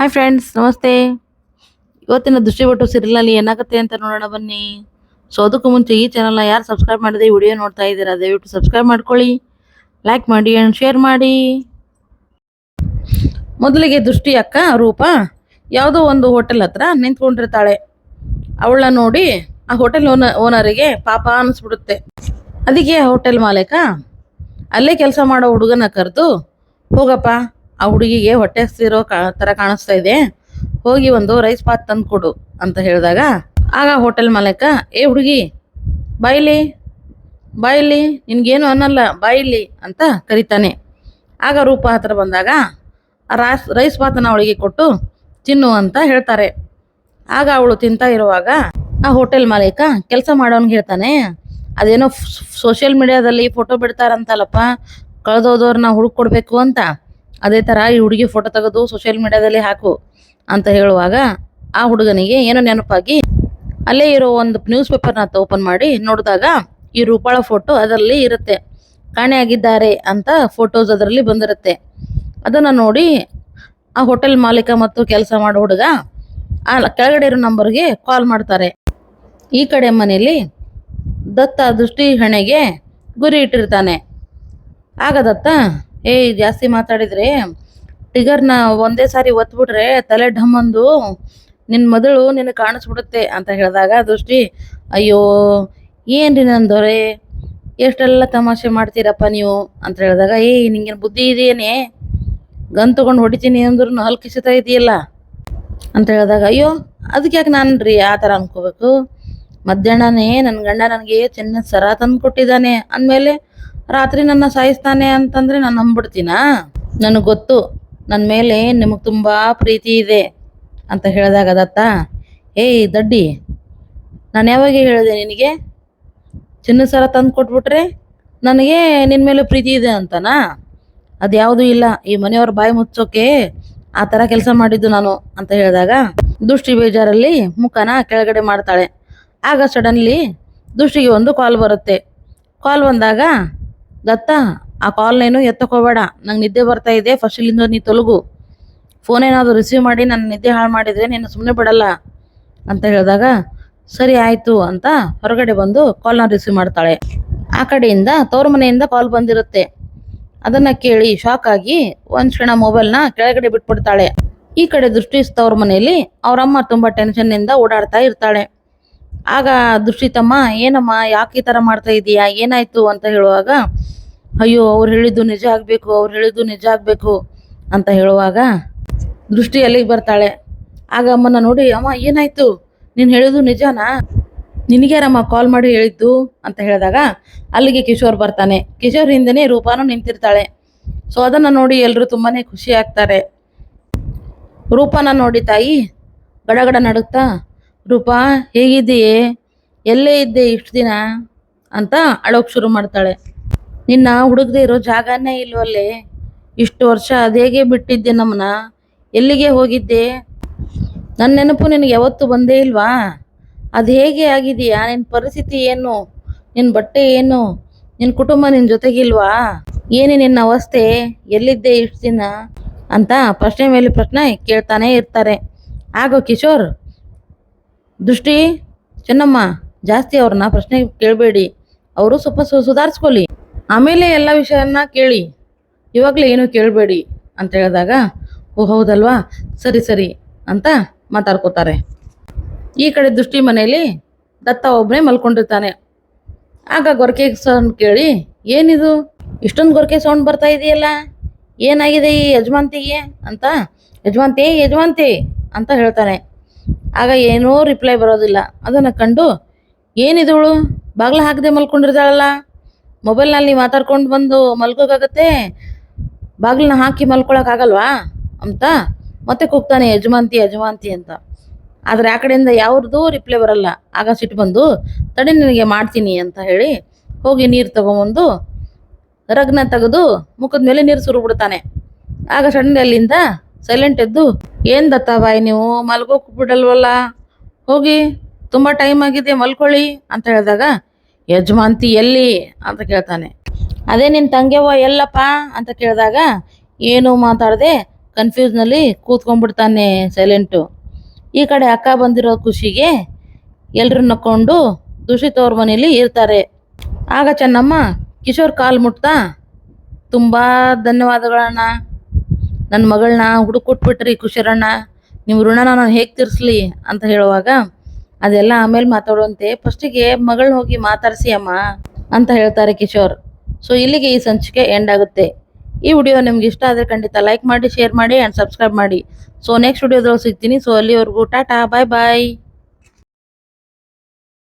Hi friends ನಮಸ್ತೆ. ಇವತ್ತಿನ ದೃಷ್ಟಿಬಟ್ಟು ಸೀರಿಯಲ್ನಲ್ಲಿ ಏನಾಗುತ್ತೆ ಅಂತ ನೋಡೋಣ ಬನ್ನಿ. ಸೊ ಅದಕ್ಕೂ ಮುಂಚೆ ಈ ಚಾನಲ್ನ ಯಾರು ಸಬ್ಸ್ಕ್ರೈಬ್ ಮಾಡಿದೆ ವಿಡಿಯೋ ನೋಡ್ತಾ ಇದ್ದೀರಾ, ದಯವಿಟ್ಟು ಸಬ್ಸ್ಕ್ರೈಬ್ ಮಾಡ್ಕೊಳ್ಳಿ ಲೈಕ್ ಮಾಡಿ ಆ್ಯಂಡ್ ಶೇರ್ ಮಾಡಿ. ಮೊದಲಿಗೆ ದೃಷ್ಟಿ ಅಕ್ಕ, ರೂಪ. ಯಾವುದೋ ಒಂದು ಹೋಟೆಲ್ ಹತ್ರ ನಿಂತ್ಕೊಂಡಿರ್ತಾಳೆ. ಅವಳನ್ನ ನೋಡಿ ಆ ಹೋಟೆಲ್ ಓನ ಓನರಿಗೆ ಪಾಪ ಅನಿಸ್ಬಿಡುತ್ತೆ. ಅದಕ್ಕೆ ಹೋಟೆಲ್ ಮಾಲೀಕ, ಅಲ್ಲೇ ಕೆಲಸ ಮಾಡೋ ಹುಡುಗನ ಕರೆದು, ಹೋಗಪ್ಪ ಆ ಹುಡುಗಿಗೆ ಹೊಟ್ಟೆ ಹಸಿರೋ ಥರ ಕಾಣಿಸ್ತಾ ಇದೆ. ಹೋಗಿ ಒಂದು ರೈಸ್ ಪಾತ್ ತಂದು ಕೊಡು ಅಂತ ಹೇಳಿದಾಗ, ಆಗ ಹೋಟೆಲ್ ಮಾಲೀಕ, ಏ ಹುಡುಗಿ ಬಾಯಿಲಿ ಬಾಯಿಲಿ ನಿನ್ಗೇನು ಅನ್ನಲ್ಲ ಬಾಯಿಲಿ ಅಂತ ಕರಿತಾನೆ. ಆಗ ರೂಪ ಹತ್ರ ಬಂದಾಗ ರಾಸ್ ರೈಸ್ ಪಾತನ್ನು ಅವಳಿಗೆ ಕೊಟ್ಟು ತಿನ್ನು ಅಂತ ಹೇಳ್ತಾರೆ. ಆಗ ಅವಳು ತಿಂತಾ ಇರುವಾಗ, ಆ ಹೋಟೆಲ್ ಮಾಲೀಕ ಕೆಲಸ ಮಾಡೋನ್ಗೆ ಹೇಳ್ತಾನೆ, ಅದೇನೋ ಸೋಷಿಯಲ್ ಮೀಡಿಯಾದಲ್ಲಿ ಫೋಟೋ ಬಿಡ್ತಾರಂತಲ್ಲಪ್ಪ ಕಳೆದೋದವ್ರನ್ನ ಹುಡುಕೊಡ್ಬೇಕು ಅಂತ. ಅದೇ ಥರ ಈ ಹುಡುಗಿ ಫೋಟೋ ತೆಗೆದು ಸೋಷಿಯಲ್ ಮೀಡಿಯಾದಲ್ಲಿ ಹಾಕು ಅಂತ ಹೇಳುವಾಗ ಆ ಹುಡುಗನಿಗೆ ಏನೋ ನೆನಪಾಗಿ ಅಲ್ಲೇ ಇರೋ ಒಂದು ನ್ಯೂಸ್ ಪೇಪರ್ನ ಓಪನ್ ಮಾಡಿ ನೋಡಿದಾಗ ಈ ರೂಪಾಳ ಫೋಟೋ ಅದರಲ್ಲಿ ಇರುತ್ತೆ. ಕಾಣೆಯಾಗಿದ್ದಾರೆ ಅಂತ ಫೋಟೋಸ್ ಅದರಲ್ಲಿ ಬಂದಿರುತ್ತೆ. ಅದನ್ನು ನೋಡಿ ಆ ಹೋಟೆಲ್ ಮಾಲೀಕ ಮತ್ತು ಕೆಲಸ ಮಾಡೋ ಹುಡುಗ ಆ ಕೆಳಗಡೆ ಇರೋ ನಂಬರ್ಗೆ ಕಾಲ್ ಮಾಡ್ತಾರೆ. ಈ ಕಡೆ ಮನೆಯಲ್ಲಿ ದತ್ತ ದೃಷ್ಟಿ ಹಣೆಗೆ ಗುರಿ ಇಟ್ಟಿರ್ತಾನೆ. ಆಗ ದತ್ತ ಏಯ್ ಜಾಸ್ತಿ ಮಾತಾಡಿದ್ರೆ ಟಿಗರ್ನ ಒಂದೇ ಸಾರಿ ಒತ್ಬಿಟ್ರೆ ತಲೆ ಢಮ್ಮಂದು ನಿನ್ನ ಮೊದಲು ನಿನಗೆ ಕಾಣಿಸ್ಬಿಡುತ್ತೆ ಅಂತ ಹೇಳಿದಾಗ ದೃಷ್ಟಿ ಅಯ್ಯೋ, ಏನ್ರಿ ದೊರೆ? ಎಷ್ಟೆಲ್ಲ ತಮಾಷೆ ಮಾಡ್ತೀರಪ್ಪ ನೀವು? ಅಂತ ಹೇಳಿದಾಗ ಏಯ್ ನಿಂಗೇನು ಬುದ್ಧಿ ಇದೆಯೇನೆ? ಗನ್ ತಗೊಂಡು ಹೊಡಿತೀನಿ ಅಂದ್ರೂ ಹಲ್ ಇದೆಯಲ್ಲ? ಅಂತ ಹೇಳಿದಾಗ, ಅಯ್ಯೋ ಅದಕ್ಕೆ ಯಾಕೆ ನಾನು ರೀ ಆ ಥರ ಅನ್ಕೋಬೇಕು? ಮಧ್ಯಾಹ್ನನೇ ನನ್ನ ಗಂಡ ನನಗೆ ಚೆನ್ನ ಸರ ತಂದು ಕೊಟ್ಟಿದ್ದಾನೆ ಅಂದಮೇಲೆ ರಾತ್ರಿ ನನ್ನ ಸಾಯಿಸ್ತಾನೆ ಅಂತಂದರೆ ನಾನು ನಂಬಿಡ್ತೀನಾ ನನಗೆ ಗೊತ್ತು. ನನ್ನ ಮೇಲೆ ನಿಮಗೆ ತುಂಬ ಪ್ರೀತಿ ಇದೆ ಅಂತ ಹೇಳಿದಾಗ ದತ್ತ ಏಯ್ ದಡ್ಡಿ, ನಾನು ಯಾವಾಗ ಹೇಳಿದೆ ನಿನಗೆ? ಚಿನ್ನ ಸರ ತಂದು ಕೊಟ್ಬಿಟ್ರೆ ನನಗೆ ನಿನ್ನ ಮೇಲೆ ಪ್ರೀತಿ ಇದೆ ಅಂತನಾ? ಅದು ಯಾವುದೂ ಇಲ್ಲ. ಈ ಮನೆಯವ್ರ ಬಾಯಿ ಮುಚ್ಚೋಕೆ ಆ ಥರ ಕೆಲಸ ಮಾಡಿದ್ದು ನಾನು, ಅಂತ ಹೇಳಿದಾಗ ದುಷ್ಟಿ ಬೇಜಾರಲ್ಲಿ ಮುಖನ ಕೆಳಗಡೆ ಮಾಡ್ತಾಳೆ. ಆಗ ಸಡನ್ಲಿ ದುಷ್ಟಿಗೆ ಒಂದು ಕಾಲ್ ಬರುತ್ತೆ. ಕಾಲ್ ಬಂದಾಗ ದತ್ತ, ಆ ಕಾಲ್ನೇನು ಎತ್ತಕೋಬೇಡ. ನಂಗೆ ನಿದ್ದೆ ಬರ್ತಾ ಇದೆ. ಫಸ್ಟ್ ಇಲ್ಲಿಂದ ನೀ ತೊಲಗು. ಫೋನ್ ಏನಾದರೂ ರಿಸೀವ್ ಮಾಡಿ ನನ್ನ ನಿದ್ದೆ ಹಾಳು ಮಾಡಿದರೆ ನೀನು ಸುಮ್ಮನೆ ಬಿಡಲ್ಲ ಅಂತ ಹೇಳಿದಾಗ, ಸರಿ ಆಯಿತು ಅಂತ ಹೊರಗಡೆ ಬಂದು ಕಾಲ್ನ ರಿಸೀವ್ ಮಾಡ್ತಾಳೆ. ಆ ಕಡೆಯಿಂದ ತವ್ರ ಮನೆಯಿಂದ ಕಾಲ್ ಬಂದಿರುತ್ತೆ. ಅದನ್ನು ಕೇಳಿ ಶಾಕ್ ಆಗಿ ಒಂದು ಕ್ಷಣ ಮೊಬೈಲ್ನ ಕೆಳಗಡೆ ಬಿಟ್ಬಿಡ್ತಾಳೆ. ಈ ಕಡೆ ದೃಷ್ಟಿ ತವ್ರ ಮನೆಯಲ್ಲಿ ಅವರಮ್ಮ ತುಂಬ ಟೆನ್ಷನ್ನಿಂದ ಓಡಾಡ್ತಾ ಇರ್ತಾಳೆ. ಆಗ ದುಷ್ಟಿತಮ್ಮ ಏನಮ್ಮ, ಯಾಕೆ ಈ ಥರ ಮಾಡ್ತಾ ಇದೀಯಾ? ಏನಾಯ್ತು? ಅಂತ ಹೇಳುವಾಗ, ಅಯ್ಯೋ, ಅವ್ರು ಹೇಳಿದ್ದು ನಿಜ ಆಗಬೇಕು, ಅವ್ರು ಹೇಳಿದ್ದು ನಿಜ ಆಗಬೇಕು ಅಂತ ಹೇಳುವಾಗ ದೃಷ್ಟಿ ಅಲ್ಲಿಗೆ ಬರ್ತಾಳೆ. ಆಗ ಅಮ್ಮನ ನೋಡಿ, ಅಮ್ಮ, ಏನಾಯ್ತು? ನೀನು ಹೇಳಿದ್ದು ನಿಜನಾ? ನಿನಗ್ಯಾರಮ್ಮ ಕಾಲ್ ಮಾಡಿ ಹೇಳಿದ್ದು? ಅಂತ ಹೇಳಿದಾಗ ಅಲ್ಲಿಗೆ ಕಿಶೋರ್ ಬರ್ತಾನೆ. ಕಿಶೋರ್ ಹಿಂದೆನೇ ರೂಪಾನು ನಿಂತಿರ್ತಾಳೆ. ಸೊ ಅದನ್ನು ನೋಡಿ ಎಲ್ಲರೂ ತುಂಬಾ ಖುಷಿ ಆಗ್ತಾರೆ. ರೂಪನ ನೋಡಿ, ತಾಯಿ, ಗಡಗಡ ನಡುತ್ತಾ ರೂಪಾ, ಹೇಗಿದ್ದೀಯೇ? ಎಲ್ಲೇ ಇದ್ದೆ ಇಷ್ಟು ದಿನ? ಅಂತ ಅಳೋಕ್ ಶುರು ಮಾಡ್ತಾಳೆ. ನಿನ್ನ ಹುಡುಗದೆ ಇರೋ ಜಾಗನೇ ಇಲ್ವಲ್ಲೇ? ಇಷ್ಟು ವರ್ಷ ಅದೇಗೆ ಬಿಟ್ಟಿದ್ದೆ ನಮ್ಮನ್ನ ಎಲ್ಲಿಗೆ ಹೋಗಿದ್ದೆ? ನನ್ನ ನೆನಪು ನಿನಗೆ ಯಾವತ್ತು ಬಂದೇ ಇಲ್ವಾ? ಅದು ಹೇಗೆ ಆಗಿದೆಯಾ? ನಿನ್ನ ಪರಿಸ್ಥಿತಿ ಏನು? ನಿನ್ನ ಬಟ್ಟೆ ಏನು? ನಿನ್ನ ಕುಟುಂಬ ನಿನ್ನ ಜೊತೆಗಿಲ್ವಾ? ಏನೇ ನಿನ್ನ ಅವಸ್ಥೆ? ಎಲ್ಲಿದ್ದೆ ಇಷ್ಟು ದಿನ? ಅಂತ ಪ್ರಶ್ನೆ ಮೇಲೆ ಪ್ರಶ್ನೆ ಕೇಳ್ತಾನೆ ಇರ್ತಾರೆ. ಆಗೋ ಕಿಶೋರ್ ದೃಷ್ಟಿ, ಚೆನ್ನಮ್ಮ, ಜಾಸ್ತಿ ಅವ್ರನ್ನ ಪ್ರಶ್ನೆ ಕೇಳಬೇಡಿ. ಅವರು ಸ್ವಲ್ಪ ಸುಧಾರಿಸ್ಕೊಳ್ಳಿ. ಆಮೇಲೆ ಎಲ್ಲ ವಿಷಯನ ಕೇಳಿ. ಇವಾಗಲೇ ಏನು ಕೇಳಬೇಡಿ ಅಂತ ಹೇಳಿದಾಗ, ಓ, ಹೌದಲ್ವಾ? ಸರಿ ಸರಿ ಅಂತ ಮಾತಾಡ್ಕೋತಾರೆ. ಈ ಕಡೆ ದೃಷ್ಟಿ ಮನೆಯಲ್ಲಿ ದತ್ತ ಒಬ್ಬನೇ ಮಲ್ಕೊಂಡಿರ್ತಾನೆ. ಆಗ ಗೊರಕೆ ಸೌಂಡ್ ಕೇಳಿ, ಏನಿದು? ಇಷ್ಟೊಂದು ಗೊರಕೆ ಸೌಂಡ್ ಬರ್ತಾ ಇದೆಯಲ್ಲ? ಏನಾಗಿದೆ ಈ ಯಜಮಾಂತಿಗೆ ಅಂತ ಯಜಮಾಂತಿ ಯಜಮಾಂತಿ ಅಂತ ಹೇಳ್ತಾನೆ. ಆಗ ಏನೋ ರಿಪ್ಲೈ ಬರೋದಿಲ್ಲ. ಅದನ್ನು ಕಂಡು ಏನಿದವಳು ಬಾಗ್ಲ ಹಾಕದೆ ಮಲ್ಕೊಂಡಿರ್ತಾಳಲ್ಲ? ಮೊಬೈಲ್ನಲ್ಲಿ ಮಾತಾಡ್ಕೊಂಡು ಬಂದು ಮಲ್ಕೋಕ್ಕಾಗತ್ತೆ ಬಾಗಿಲನ್ನ ಹಾಕಿ ಮಲ್ಕೊಳಕ್ಕಾಗಲ್ವಾ? ಅಂತ ಮತ್ತೆ ಕೂಗ್ತಾನೆ ಯಜಮಾಂತಿ ಯಜಮಾಂತಿ ಅಂತ. ಆದರೆ ಆ ಕಡೆಯಿಂದ ಯಾವ್ದು ರಿಪ್ಲೈ ಬರಲ್ಲ. ಆಗ ಸಿಟ್ಟು ಬಂದು, ತಡೆ ನಿನಗೆ ಮಾಡ್ತೀನಿ ಅಂತ ಹೇಳಿ ಹೋಗಿ ನೀರು ತಗೊಂಬಂದು, ರಗ್ನ ತೆಗೆದು ಮುಖದ ಮೇಲೆ ನೀರು ಸುರು ಬಿಡ್ತಾನೆ ಆಗ ಸಡನ್ ಅಲ್ಲಿಂದ ಸೈಲೆಂಟ್ ಎದ್ದು, ಏನು ದತ್ತ ಬಾಯಿ ನೀವು? ಮಲ್ಗೋಕ್ ಬಿಡಲ್ವಲ್ಲ ಹೋಗಿ, ತುಂಬ ಟೈಮ್ ಆಗಿದೆ, ಮಲ್ಕೊಳ್ಳಿ ಅಂತ ಹೇಳಿದಾಗ ಯಜಮಾಂತಿ ಎಲ್ಲಿ? ಅಂತ ಕೇಳ್ತಾನೆ. ಅದೇ ನಿನ್ನ ತಂಗ್ಯವ್ವ ಎಲ್ಲಪ್ಪ? ಅಂತ ಕೇಳಿದಾಗ, ಏನು ಮಾತಾಡದೆ? ಕನ್ಫ್ಯೂಸ್ನಲ್ಲಿ ಕೂತ್ಕೊಂಡ್ಬಿಡ್ತಾನೆ ಸೈಲೆಂಟು ಈ ಕಡೆ ಅಕ್ಕ ಬಂದಿರೋ ಖುಷಿಗೆ ಎಲ್ರು ನಕ್ಕೊಂಡು ದೂಷಿತ್ ಅವ್ರ ಮನೇಲಿ ಇರ್ತಾರೆ. ಆಗ ಚೆನ್ನಮ್ಮ, ಕಿಶೋರ್ ಕಾಲ್ ಮುಟ್ತಾ? ತುಂಬ ಧನ್ಯವಾದಗಳಣ್ಣ. ನನ್ನ ಮಗಳನ್ನ ಹುಡುಕ್ ಕೊಟ್ಬಿಟ್ರಿ ಖುಷಿರಣ್ಣ ನಿಮ್ಮ ಋಣನ ನಾನು ಹೇಗೆ ತೀರಿಸ್ಲಿ? ಅಂತ ಹೇಳುವಾಗ, ಅದೆಲ್ಲ ಆಮೇಲೆ ಮಾತಾಡುವಂತೆ. ಫಸ್ಟಿಗೆ ಮಗಳನ್ನ ಹೋಗಿ ಮಾತಾಡಿಸಿ ಅಮ್ಮ, ಅಂತ ಹೇಳ್ತಾರೆ ಕಿಶೋರ್. ಸೊ ಇಲ್ಲಿಗೆ ಈ ಸಂಚಿಕೆ ಎಂಡ್ ಆಗುತ್ತೆ. ಈ ವಿಡಿಯೋ ನಿಮ್ಗೆ ಇಷ್ಟ ಆದರೆ ಖಂಡಿತ ಲೈಕ್ ಮಾಡಿ ಶೇರ್ ಮಾಡಿ ಆ್ಯಂಡ್ ಸಬ್ಸ್ಕ್ರೈಬ್ ಮಾಡಿ. ಸೊ ನೆಕ್ಸ್ಟ್ ವಿಡಿಯೋದ್ರಲ್ಲಿ ಸಿಗ್ತೀನಿ. ಸೊ ಅಲ್ಲಿವರೆಗೂ ಟಾಟಾ ಬಾಯ್ ಬಾಯ್